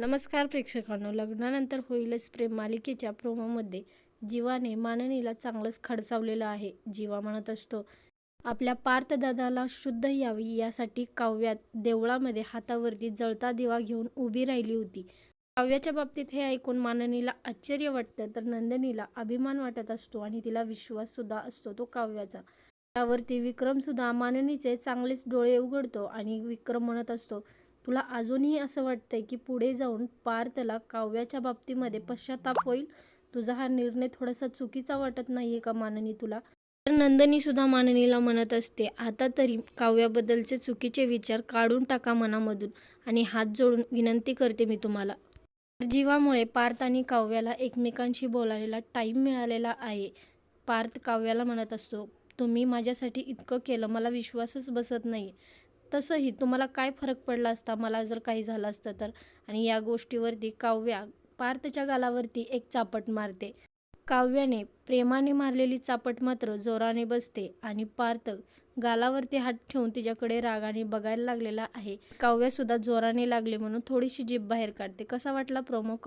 नमस्कार प्रेक्षकांनो लग्नानंतर होईलच प्रेम मालिकेच्या प्रोमोमध्ये जीवाने माननीला चांगलंच खडसावलेलं आहे जीवा म्हणत असतो. आपल्या पार्थदादाला शुद्ध यावी यासाठी काव्यात देवळामध्ये हातावरती जळता दिवा घेऊन उभी राहिली होती. काव्याच्या बाबतीत हे ऐकून माननीला आश्चर्य वाटतं तर नंदिनीला अभिमान वाटत असतो आणि तिला विश्वाससुद्धा असतो तो काव्याचा. त्यावरती विक्रमसुद्धा माननीचे चांगलेच डोळे उघडतो आणि विक्रम म्हणत असतो तुला अजूनही असं वाटतंय की पुढे जाऊन पार्थला काव्याच्या बाबतीमध्ये पश्चाताप होईल? तुझा हा निर्णय थोडासा चुकीचा वाटत नाहीये का माननी तुला? तर नंदनी सुद्धा माननीला म्हणत असते आता तरी काव्याबद्दलचे चुकीचे विचार काढून टाका मनामधून आणि हात जोडून विनंती करते मी तुम्हाला. जीवामुळे पार्थ आणि काव्याला एकमेकांशी बोलायला टाईम मिळालेला आहे. पार्थ काव्याला म्हणत असतो तुम्ही माझ्यासाठी इतकं केलं मला विश्वासच बसत नाही तसंही तुम्हाला काय फरक पडला असता मला जर काही झालं असतं तर? आणि या गोष्टीवरती काव्या पार्थच्या गालावरती एक चापट मारते. काव्याने प्रेमाने मारलेली चापट मात्र जोराने बसते आणि पार्थ गालावरती हात ठेवून तिच्याकडे रागाने बघायला लागलेला आहे. काव्यासुद्धा जोराने लागले म्हणून थोडीशी जीभ बाहेर काढते. कसा वाटला प्रोमो कमेंट